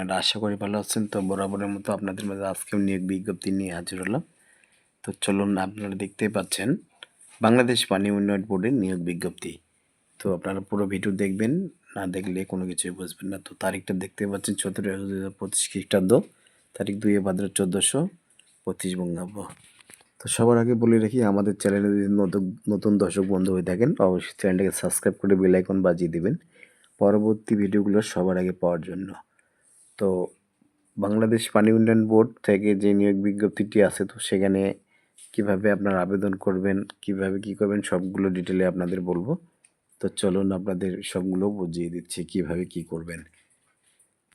আপনারা আশা করি ভালো আছেন, তো বরাবরের মতো আপনাদের মাঝে আজকেও নিয়োগ বিজ্ঞপ্তি নিয়ে হাজির হলাম। তো চলুন আপনারা দেখতেই পাচ্ছেন, বাংলাদেশ পানি উন্নয়ন বোর্ডের নিয়োগ বিজ্ঞপ্তি। তো আপনারা পুরো ভিডিও দেখবেন, না দেখলে কোনো কিছুই বুঝবেন না। তো তারিখটা দেখতে পাচ্ছেন চতুর্থ দুই হাজার পঁচিশ খ্রিস্টাব্দ, তারিখ দুই ভাদ্র চোদ্দোশো পঁচিশ বঙ্গাব্দ। তো সবার আগে বলে রাখি, আমাদের চ্যানেলে যদি নতুন নতুন দর্শক বন্ধু হয়ে থাকেন, অবশ্যই চ্যানেলটাকে সাবস্ক্রাইব করে বেল আইকন বাজিয়ে দেবেন। পরবর্তী ভিডিওগুলো সবার আগে পাওয়ার জন্য। তো বাংলাদেশ পানি উন্নয়ন বোর্ড থেকে যে নিয়োগ বিজ্ঞপ্তিটি আছে, তো সেখানে কীভাবে আপনার আবেদন করবেন, কীভাবে কি করবেন, সবগুলো ডিটেলে আপনাদের বলব। তো চলুন আপনাদের সবগুলো বুঝিয়ে দিচ্ছি, কীভাবে কি করবেন।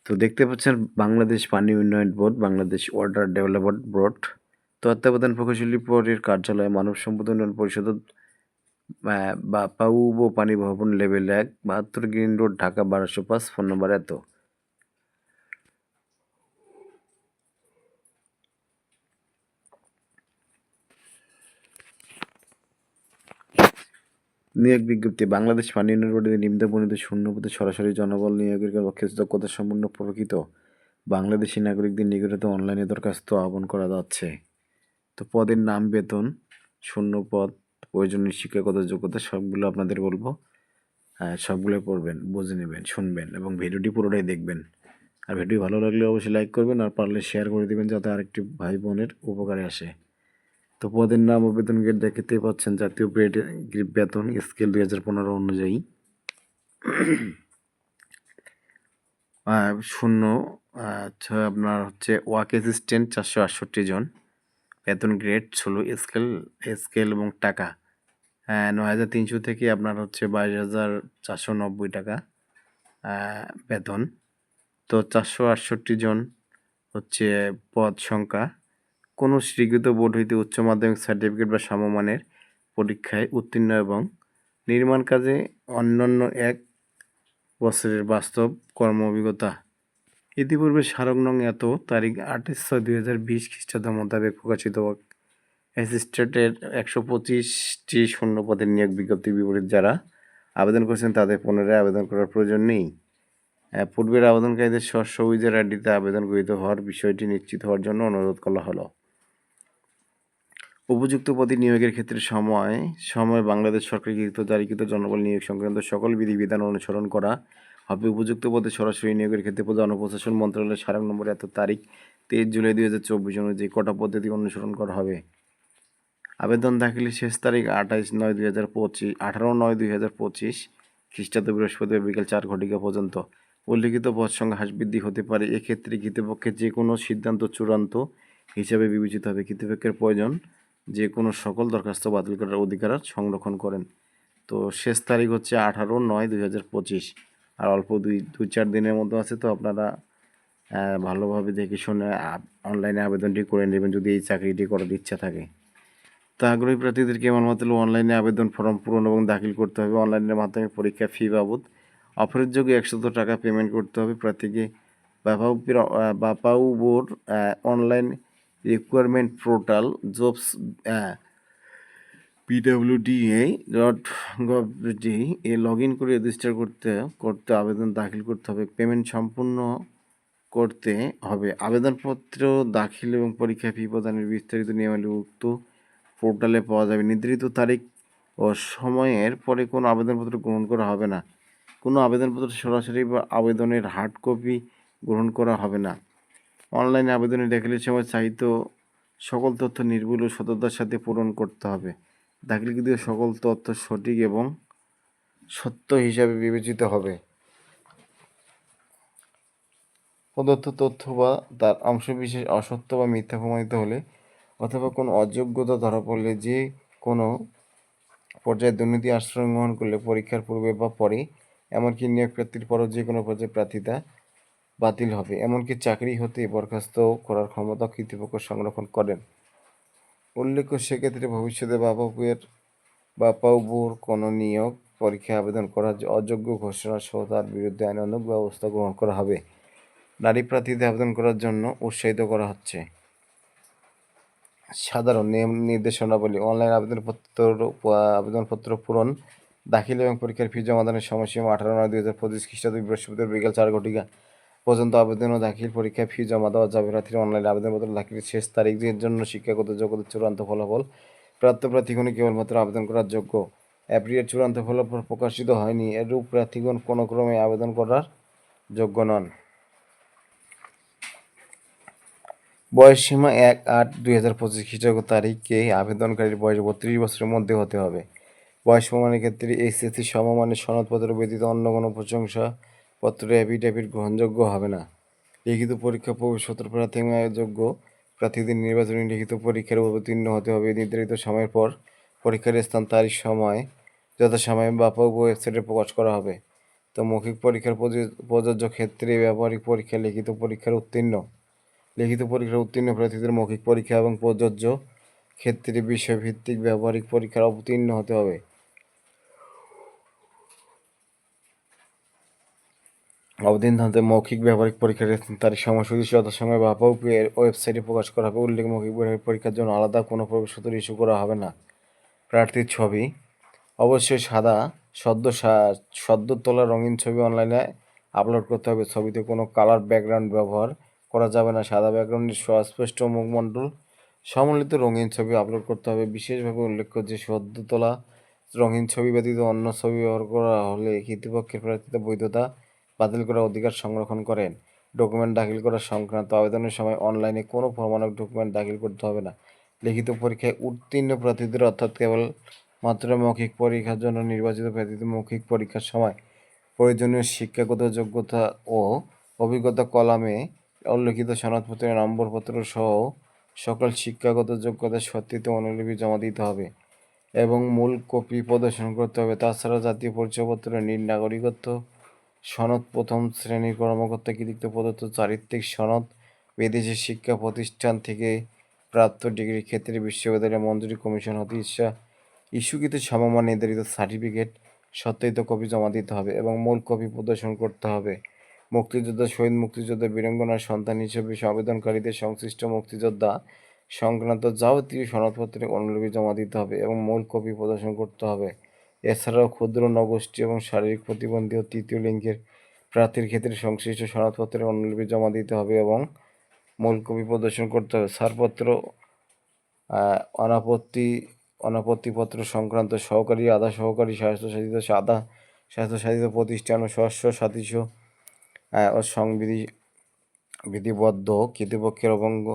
তো দেখতে পাচ্ছেন বাংলাদেশ পানি উন্নয়ন board, Bangladesh water development board, তত্ত্বাবধান প্রকৌশলী বোর্ডের কার্যালয় মানব সম্পদ উন্নয়ন পরিষদ বা পাউব পানি ভবন লেভেল এক, বাহাত্তর গ্রিন রোড, ঢাকা বারোশো পাঁচ, ফোন নম্বর এত। নিয়োগ বিজ্ঞপ্তি, বাংলাদেশ পানি উন্নয়ন বোর্ডের নিম্নবর্ণিত শূন্যপদে সরাসরি জনবল নিয়োগের লক্ষ্যে দক্ষতা সম্পূর্ণ প্রকৃত। বাংলাদেশি নাগরিকদের নিকটত অনলাইনে দরখাস্ত আহ্বান করা যাচ্ছে। তো পদের নাম বেতন শূন্য পদ প্রয়োজনীয় শিক্ষাগত যোগ্যতা সবগুলো আপনাদের বলব। সবগুলো পড়বেন, বুঝে নেবেন, শুনবেন এবং ভিডিওটি পুরোটাই দেখবেন। আর ভিডিও ভালো লাগলে অবশ্যই লাইক করবেন আর পারলে শেয়ার করে দিবেন যাতে আরেকটি ভাই বোনের উপকারে আসে। তো পদের নাম ও বেতন গেট দেখতে পাচ্ছেন জাতীয় গ্রেড বেতন স্কেল দুই হাজার পনেরো অনুযায়ী। শূন্য আচ্ছা আপনার হচ্ছে ওয়াক অ্যাসিস্ট্যান্ট চারশো আটষট্টি জন। বেতন গ্রেড ষোলো, স্কেল স্কেল এবং টাকা। নয় হাজার তিনশো থেকে আপনার হচ্ছে বাইশ হাজার চারশো নব্বই টাকা বেতন। তো চারশো আটষট্টি জন হচ্ছে পদ সংখ্যা। কোনো স্বীকৃত বোর্ড হইতে উচ্চ মাধ্যমিক সার্টিফিকেট বা সমমানের পরীক্ষায় উত্তীর্ণ এবং নির্মাণ কাজে অন্যান্য এক বছরের বাস্তব কর্ম অভিজ্ঞতা। ইতিপূর্বে স্মারক নং এত তারিখ আঠাশ ছয় দুই হাজার বিশ খ্রিস্টাব্দ মোতাবেক প্রকাশিত অ্যাসিস্ট্যান্টের একশো পঁচিশটি শূন্য পদের নিয়োগ বিজ্ঞপ্তির বিপরীত যারা আবেদন করেছেন তাদের পুনরায় আবেদন করার প্রয়োজন নেই। পূর্বের আবেদনকারীদের শস্য উইজার আইডিতে আবেদন গৃহীত হওয়ার বিষয়টি নিশ্চিত হওয়ার জন্য অনুরোধ করা হলো। উপযুক্ত পদে নিয়োগের ক্ষেত্রে সময় সময় বাংলাদেশ সরকার কৃত জারিকৃত জনবল নিয়োগ সংক্রান্ত সকল বিধিবিধান অনুসরণ করা হবে। উপযুক্ত পদে সরাসরি নিয়োগের ক্ষেত্রে জনপ্রশাসন মন্ত্রণালয়ের স্মারক নম্বর এত তারিখ, তেইশ জুলাই দুই হাজার চব্বিশ অনুযায়ী কটা পদ্ধতি অনুসরণ করা হবে? আবেদন দাখিলের শেষ তারিখ আঠাইশ নয় দুই হাজার পঁচিশ, আঠারো নয় দুই হাজার পঁচিশ, খ্রিস্টাব্দ বৃহস্পতিবার বিকেল চার ঘটিকা পর্যন্ত। উল্লিখিত পদ সংখ্যা হ্রাস বৃদ্ধি হতে পারে, এক্ষেত্রে কৃতপক্ষের যে কোনো সিদ্ধান্ত চূড়ান্ত হিসাবে বিবেচিত হবে। কৃতপক্ষের প্রয়োজন যে কোনো সকল দরখাস্ত বাতিল করার অধিকার সংরক্ষণ করেন। তো শেষ তারিখ হচ্ছে আঠারো নয় দুই হাজার পঁচিশ। আর অল্প দুই দুই চার দিনের মতো আছে তো আপনারা ভালোভাবে দেখে শুনে অনলাইনে আবেদনটি করে নেবেন যদি এই চাকরিটি করার ইচ্ছা থাকে। তা আগ্রহী প্রার্থীদের কেবলমাত্র অনলাইনে আবেদন ফর্ম পূরণ এবং দাখিল করতে হবে। অনলাইনের মাধ্যমে পরীক্ষা ফি বাবদ অফারের যোগে একশত টাকা পেমেন্ট করতে হবে। প্রার্থীকে বাপাউ বাপাউ board online requirement portal jobs PWDA dot gov A log in করে রেজিস্টার করতে করতে আবেদন দাখিল করতে হবে। পেমেন্ট সম্পূর্ণ করতে হবে। আবেদনপত্র দাখিল এবং পরীক্ষা ফি প্রদানের বিস্তারিত নিয়মাবলী উক্ত পোর্টালে পাওয়া যাবে। নির্ধারিত তারিখ ও সময়ের পরে কোনো আবেদনপত্র গ্রহণ করা হবে না। কোনো আবেদনপত্র সরাসরি বা আবেদনের হার্ড কপি গ্রহণ করা হবে না। অনলাইনে আবেদনের দাখিলের সময় চাহিত সকল তথ্য নির্ভুল ও সততার সাথে পূরণ করতে হবে। দাখিলকৃত সকল তথ্য সঠিক এবং সত্য হিসাবে বিবেচিত হবে। প্রদত্ত তথ্য বা তার অংশবিশেষ অসত্য বা মিথ্যা প্রমাণিত হলে অথবা কোনো অযোগ্যতা ধরা পড়লে যে কোনো পর্যায়ে দুর্নীতি আশ্রয় গ্রহণ করলে পরীক্ষার পূর্বে বা পরে, এমনকি নিয়োগ প্রার্থীর পরও যে কোনো পর্যায়ে প্রার্থিতা বাতিল হবে। এমনকি চাকরি হতে বরখাস্ত করার ক্ষমতা কর্তৃপক্ষ সংরক্ষণ করেন। উল্লেখ্য, সেক্ষেত্রে ভবিষ্যতে বাপাপুয়ের বাপাউবুর কোনো নিয়োগ পরীক্ষায় আবেদন করার অযোগ্য ঘোষণা সহ তার বিরুদ্ধে আইনানুগ ব্যবস্থা গ্রহণ করা হবে। নারী প্রার্থীদের আবেদন করার জন্য উৎসাহিত করা হচ্ছে। সাধারণ নিয়ম নির্দেশনাবলী, অনলাইন আবেদনপত্র আবেদনপত্র পূরণ, দাখিল এবং পরীক্ষার ফি জমাদানের সময়সীমা আঠারো নয় দুই হাজার পঁচিশ খ্রিস্টাব্দ বৃহস্পতিবার বিকাল চার ঘটিকা। পর্যন্ত আবেদন ও দাখিল পরীক্ষা ফি জমা দেওয়া যাবে। প্রার্থীর অনলাইন আবেদনপত্র দাখিলের শেষ তারিখের জন্য শিক্ষাগত যোগ্যতার চূড়ান্ত ফলাফল, প্রাপ্ত প্রার্থীগণ কেবলমাত্র আবেদন করার যোগ্য। অ্যাপ্রিয়ের চূড়ান্ত ফলাফল প্রকাশিত হয়নি, এরূপ প্রার্থীগণ কোনো ক্রমে আবেদন করার যোগ্য নন। বয়সসীমা এক আট দুই হাজার পঁচিশ খ্রিস্টাব্দ তারিখে আবেদনকারীর বয়স বত্রিশ বছরের মধ্যে হতে হবে। বয়স প্রমাণের ক্ষেত্রে এসএসসি সমমানের সনদপত্র ব্যতীত অন্য কোনো প্রশংসাপত্র অ্যাফিডেভিট গ্রহণযোগ্য হবে না। লিখিত পরীক্ষা প্রবেশপত্র প্রার্থী যোগ্য প্রার্থীদের নির্বাচনী লিখিত পরীক্ষার অবতীর্ণ হতে হবে নির্ধারিত সময়ের পর। পরীক্ষার স্থান, তারিখ, সময়, যথাসময়ে ব্যাপক ওয়েবসাইটে প্রকাশ করা হবে। তো মৌখিক পরীক্ষার প্রযোজ্য ক্ষেত্রে ব্যবহারিক পরীক্ষা, লিখিত পরীক্ষার উত্তীর্ণ। লিখিত পরীক্ষার উত্তীর্ণ প্রার্থীদের মৌখিক পরীক্ষা এবং প্রযোজ্য ক্ষেত্রে বিষয়ভিত্তিক ব্যবহারিক পরীক্ষার অবতীর্ণ হতে হবে। হতে মৌখিক ব্যবহারিক পরীক্ষার তারিখ, সময়সূচি যথাসময়ে বাপক ওয়েবসাইটে প্রকাশ করা হবে। উল্লেখ মৌখিক ব্যবহারিক পরীক্ষার জন্য আলাদা কোনো প্রবেশপত্র ইস্যু করা হবে না। প্রার্থীর ছবি। অবশ্যই সাদা, সদ্য সদ্য তোলা রঙিন ছবি অনলাইনে আপলোড করতে হবে। ছবিতে কোনো কালার ব্যাকগ্রাউন্ড ব্যবহার করা যাবে না। সাদা ব্যাকগ্রাউন্ডের সুস্পষ্ট মুখমণ্ডল সম্মিলিত রঙিন ছবি আপলোড করতে হবে। বিশেষভাবে উল্লেখ্য যে, সদ্য তোলা রঙিন ছবি ব্যতীত অন্য ছবি ব্যবহার করা হলে কর্তৃপক্ষের প্রার্থীতা বৈধতা বাতিল করার অধিকার সংরক্ষণ করেন। ডকুমেন্ট দাখিল করা সংক্রান্ত আবেদনের সময় অনলাইনে কোনো প্রমাণক ডকুমেন্ট দাখিল করতে হবে না। লিখিত পরীক্ষায় উত্তীর্ণ প্রার্থীদের অর্থাৎ কেবল মাত্র মৌখিক পরীক্ষার জন্য নির্বাচিত প্রার্থীদের মৌখিক পরীক্ষার সময় প্রয়োজনীয় শিক্ষাগত যোগ্যতা ও অভিজ্ঞতা কলামে উল্লেখিত সনদপত্রের নম্বরপত্র সহ সকল শিক্ষাগত যোগ্যতার সত্যিতে অনুলিপি জমা দিতে হবে এবং মূল কপি প্রদর্শন করতে হবে। তাছাড়া জাতীয় পরিচয়পত্র, নীল নাগরিকত্ব সনদ প্রথম শ্রেণির কর্মকর্তা কৃতিত্ব প্রদত্ত চারিত্রিক সনদ বিদেশি শিক্ষা প্রতিষ্ঠান থেকে প্রাপ্ত ডিগ্রির ক্ষেত্রে বিশ্ববিদ্যালয়ের মঞ্জুরি কমিশন হতে ইচ্ছা। ইস্যুকৃত সমমান নির্ধারিত সার্টিফিকেট, সত্যায়িত কপি জমা দিতে হবে এবং মূল কপি প্রদর্শন করতে হবে। মুক্তিযোদ্ধা, শহীদ মুক্তিযোদ্ধা বীরাঙ্গনার সন্তান হিসেবে আবেদনকারীদের সংশ্লিষ্ট মুক্তিযোদ্ধা সংক্রান্ত যাবতীয় সনদপত্রে অনুলিপি জমা দিতে হবে এবং মূল কপি প্রদর্শন করতে হবে। এছাড়াও ক্ষুদ্র, নগোষ্ঠী এবং শারীরিক প্রতিবন্ধী ও তৃতীয় লিঙ্গের প্রার্থীর ক্ষেত্রে সংশ্লিষ্ট সনদপত্রের অনুলিপি জমা দিতে হবে এবং মূল কপি প্রদর্শন করতে হবে। ছাড়পত্র অনাপত্তি, অনাপত্তিপত্র সংক্রান্ত সহকারী, আধা সহকারী স্বাস্থ্যসাথিত আধা স্বাস্থ্যসাথিত প্রতিষ্ঠান ও শস্য সাথীস ও সংবিধি বিধিবদ্ধ, কর্তৃপক্ষের অবঙ্গ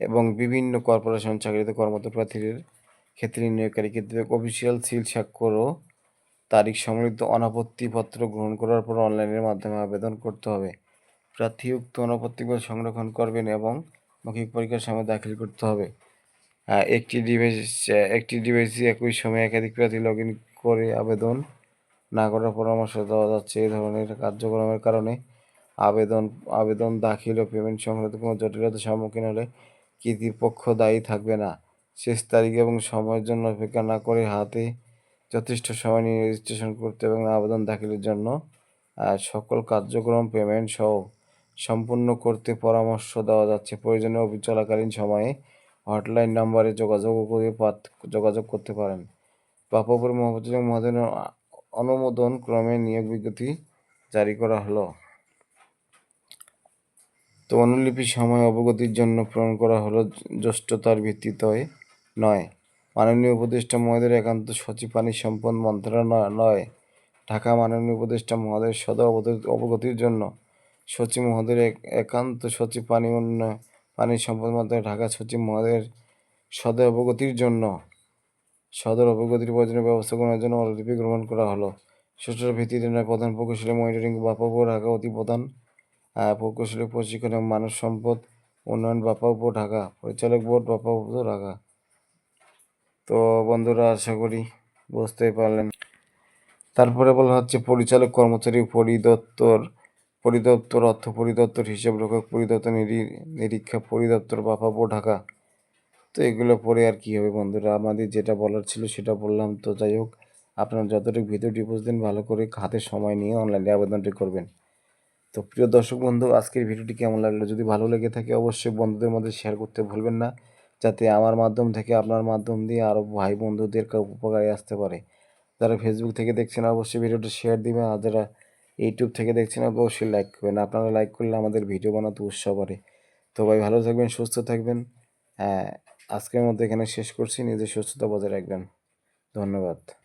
এবং বিভিন্ন কর্পোরেশন চাকরিতে কর্মরত প্রার্থীদের ক্ষেত্রে নিয়োগকারী কর্তৃপক্ষ অফিসিয়াল সিল, স্বাক্ষর ও তারিখ সম্বলিত অনাপত্তিপত্র গ্রহণ করার পর অনলাইনের মাধ্যমে আবেদন করতে হবে। প্রার্থী উক্ত অনাপত্তিপত্র সংরক্ষণ করবেন এবং মৌখিক পরীক্ষার সময় দাখিল করতে হবে। একটি ডিভাইস, একটি ডিভাইসে একই সময়ে একাধিক প্রার্থী লগ ইন করে আবেদন না করার পরামর্শ দেওয়া যাচ্ছে। এই ধরনের কার্যক্রমের কারণে আবেদন আবেদন দাখিল ও পেমেন্ট সংক্রান্ত কোনো জটিলতার সম্মুখীন হলে কর্তৃপক্ষ দায়ী থাকবে না। শেষ তারিখ এবং সময়ের জন্য অপেক্ষা না করে হাতে যথেষ্ট সময় নিয়ে রেজিস্ট্রেশন করতে এবং আবেদন দাখিলের জন্য সকল কার্যক্রম পেমেন্ট সহ সম্পূর্ণ করতে পরামর্শ দেওয়া যাচ্ছে। প্রয়োজনে অফিস চলাকালীন সময়ে হটলাইন নাম্বারে যোগাযোগ করে যোগাযোগ করতে পারেন। বাপাপুর মহাপ্রচারক মহোদয়ের অনুমোদন ক্রমে নিয়োগ বিজ্ঞপ্তি জারি করা হলো। তো অনুলিপি সময় অবগতির জন্য প্রেরণ করা হলো, জ্যেষ্ঠতার ভিত্তিতে নয়। মাননীয় উপদেষ্টা মহোদয়ের একান্ত সচিব পানি সম্পদ মন্ত্রণালয় ঢাকা মাননীয় উপদেষ্টা মহোদয়ের অবগতি- অবগতির জন্য। সচিব মহোদয়ের এক- একান্ত সচিব পানি উন্নয়ন পানি সম্পদ মন্ত্রণালয় ঢাকা সচিব মহোদয়ের সদর অবগতির জন্য। সদর অবগতির প্রয়োজনীয় ব্যবস্থা গ্রহণের জন্য অনুলিপি গ্রহণ করা হলো। সুষ্ঠুর ভিত্তিতে নয়, প্রধান প্রকৌশলী মনিটরিং বাপাপুর ঢাকা অতি প্রধান প্রকৌশলী প্রশিক্ষণ এবং মানব সম্পদ উন্নয়ন বাপাপুর ঢাকা, পরিচালক বোর্ড বাপাপুর ঢাকা। তো বন্ধুরা, আশা করি বুঝতেই পারলেন। তারপরে বলা হচ্ছে, পরিচালক কর্মচারী পরিদপ্তর পরিদপ্তর, অর্থ পরিদপ্তর, হিসাব রক্ষক পরিদপ্তর, নিরি- নিরীক্ষা পরিদপ্তর বাপাবো ঢাকা। তো এগুলো পরে আর কি হবে বন্ধুরা, আমাদের যেটা বলার ছিল সেটা বললাম। তো যাই হোক, আপনারা যতটুকু ভিডিওটি বুঝলেন, ভালো করে হাতে সময় নিয়ে অনলাইনে আবেদনটি করবেন। তো প্রিয় দর্শক বন্ধু, আজকের ভিডিওটি কেমন লাগল? যদি ভালো লেগে থাকে, অবশ্যই বন্ধুদের মধ্যে শেয়ার করতে ভুলবেন না। যাতে আমার মাধ্যম থেকে আপনার মাধ্যম দিয়ে আরও ভাই বন্ধুদের উপকারে আসতে পারে। যারা ফেসবুক থেকে দেখছেন, অবশ্যই ভিডিওটা শেয়ার দিবেন। আর যারা ইউটিউব থেকে দেখছেন, অবশ্যই লাইক করবেন। আপনারা লাইক করলে আমাদের ভিডিও বানাতে উৎসাহ পারে তো ভাই, ভালো থাকবেন, সুস্থ থাকবেন। হ্যাঁ আজকের মধ্যে এখানে শেষ করছি। নিজের সুস্থতা বজায় রাখবেন। ধন্যবাদ।